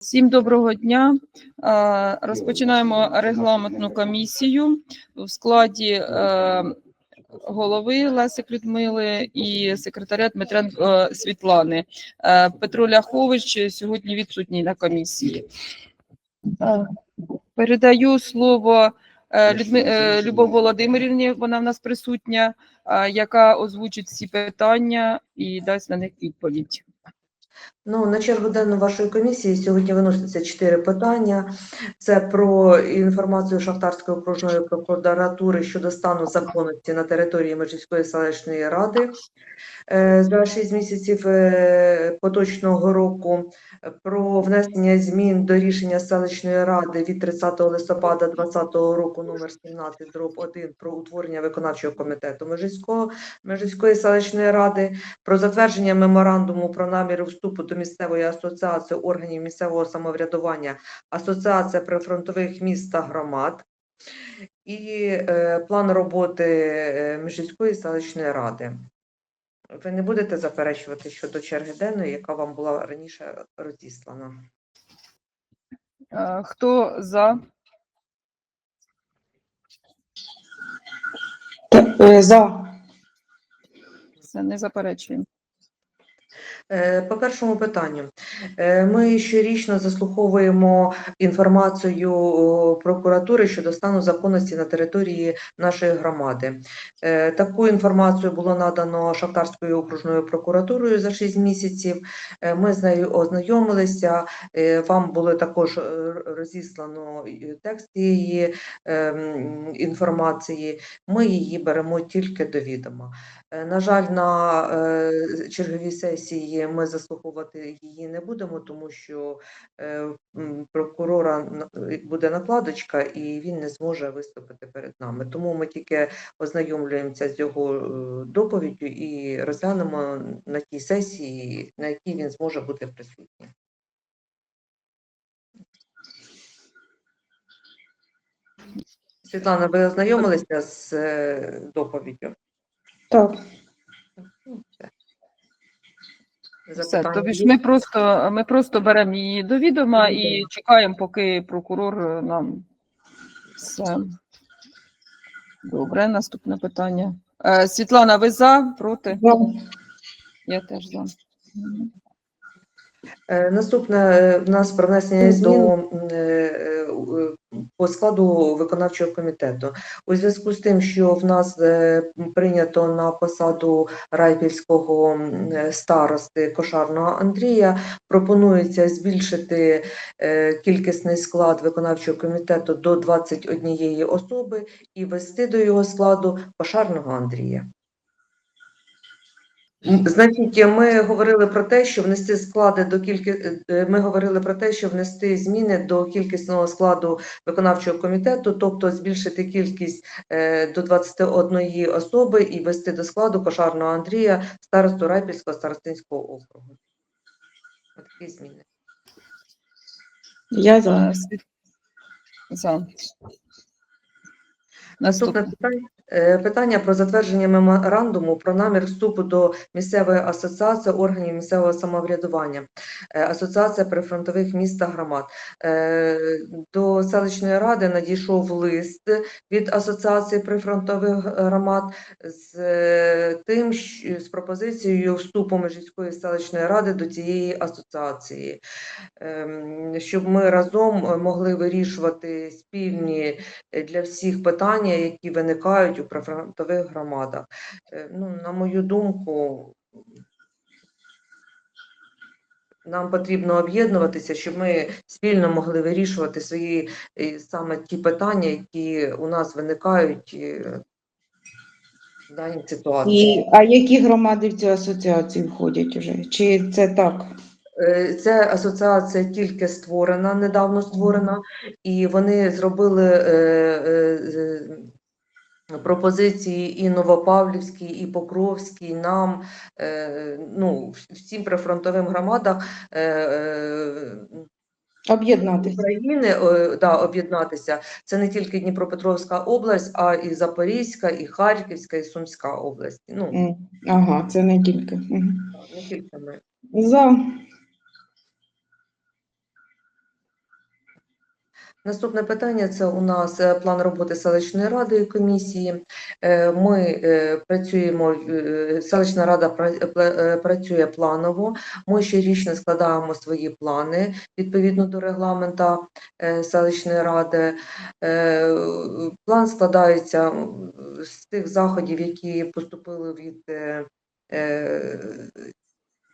Всім доброго дня. Розпочинаємо регламентну комісію в складі е, голови Лесик Людмили і секретаря Дмитренко Світлани. Е, Петро Ляхович сьогодні відсутній на комісії. Е, Передаю слово Людми... Любов Володимирівні, вона в нас присутня, яка озвучить всі питання і дасть на них відповідь. Ну, на чергу денну вашої комісії сьогодні виноситься чотири питання. Це про інформацію Шахтарської окружної прокуратури щодо стану законності на території Межівської селищної ради е, за 6 місяців е, поточного року, про внесення змін до рішення селищної ради від 30 листопада 2020 року номер 17 дроб 1 про утворення виконавчого комітету Межівської селищної ради, про затвердження меморандуму про наміри вступу до місцевої асоціації органів місцевого самоврядування Асоціація прифронтових міст та громад і е, план роботи е, селищної ради. Ви не будете заперечувати щодо черги денної, яка вам була раніше розіслана? Е, Хто за? Е, За. Не заперечуємо. Е, По першому питанню, Е, ми щорічно заслуховуємо інформацію прокуратури щодо стану законності на території нашої громади. Е, Таку інформацію було надано Шахтарською окружною прокуратурою за 6 місяців. Е, Ми з нею ознайомилися. Е, Вам було також е, розіслано текст її інформації. Ми її беремо тільки до відома. Е, На жаль, на е, черговій сесії ми заслуховувати її не будемо, тому що е, прокурора е, буде накладочка і він не зможе виступити перед нами. Тому ми тільки ознайомлюємося з його е, доповіддю і розглянемо на тій сесії, на якій він зможе бути присутній. Світлана, ви ознайомилися з доповіддю? Так. Ну, все. Тобі ж ми просто, ми просто беремо її до відома і чекаємо, поки прокурор е, нам все. Добре, наступне питання. Е, Світлана, ви за, проти? Я теж за. Е, Наступне е, в нас про внесення Змін. е, по складу виконавчого комітету. У зв'язку з тим, що в нас прийнято на посаду райпільського старости Кошарного Андрія, пропонується збільшити кількісний склад виконавчого комітету до 21 особи і ввести до його складу Кошарного Андрія. Значить, ми говорили про те, що внести склади до кільки е, ми говорили про те, що внести зміни до кількісного складу виконавчого комітету, тобто збільшити кількість е, до 21 особи і ввести до складу Кошарного Андрія, старосту Райпільського старостинського округу. Такі зміни. Я за. За. Наступне питання, е, питання про затвердження меморандуму про намір вступу до місцевої асоціації органів місцевого самоврядування, е, Асоціація прифронтових міст та громад. Е, До селищної ради надійшов лист від Асоціації прифронтових громад з тим, з пропозицією вступу Межівської селищної ради до цієї асоціації, Ем, щоб ми разом могли вирішувати спільні для всіх питання, які виникають у прифронтових громадах. Е, Ну, на мою думку, нам потрібно об'єднуватися, щоб ми спільно могли вирішувати свої е, саме ті питання, які у нас виникають е, в даній ситуації. І, а які громади в цю асоціацію входять уже? Чи це так? Е, Ця асоціація тільки створена, недавно створена, і вони зробили е, е, пропозиції і Новопавлівській, і Покровській, нам, е, ну, всім прифронтовим громадам Об'єднатися. України да, об'єднатися. Це не тільки Дніпропетровська область, а і Запорізька, і Харківська, і Сумська область. Ну, Ага, це не тільки. Не тільки ми. За. Наступне питання це у нас е, план роботи селищної ради і комісії. Е, Ми е, працюємо, селищна рада пра- працює планово. Ми щорічно складаємо свої плани відповідно до регламента селищної ради. План складається з тих заходів, які поступили від.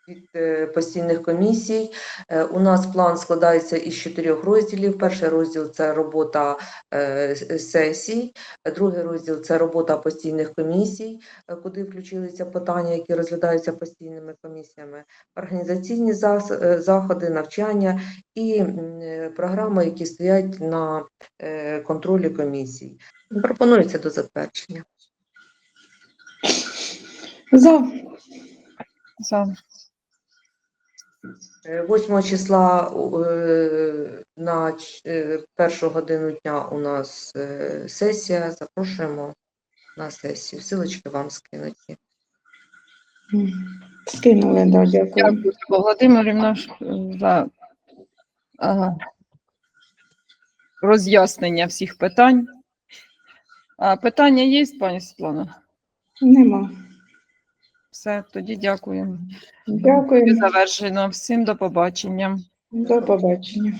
Від е, постійних комісій Е, У нас план складається із чотирьох розділів. Перший розділ це робота е, сесій, другий розділ це робота постійних комісій, куди включилися питання, які розглядаються постійними комісіями, організаційні заходи, навчання і програми, які стоять на контролі комісій. Пропонується до затвердження. За. За. Е, 8 числа е, на е, першу годину дня у нас е, сесія. Запрошуємо на сесію. Силочки вам скинуті. Скинули, да, дякую. Дякую, Володимирівна, за ага, роз'яснення всіх питань. А, питання є, пані Світлана? Нема. Все, тоді дякую. Дякую. Завершено. Всім до побачення. До побачення.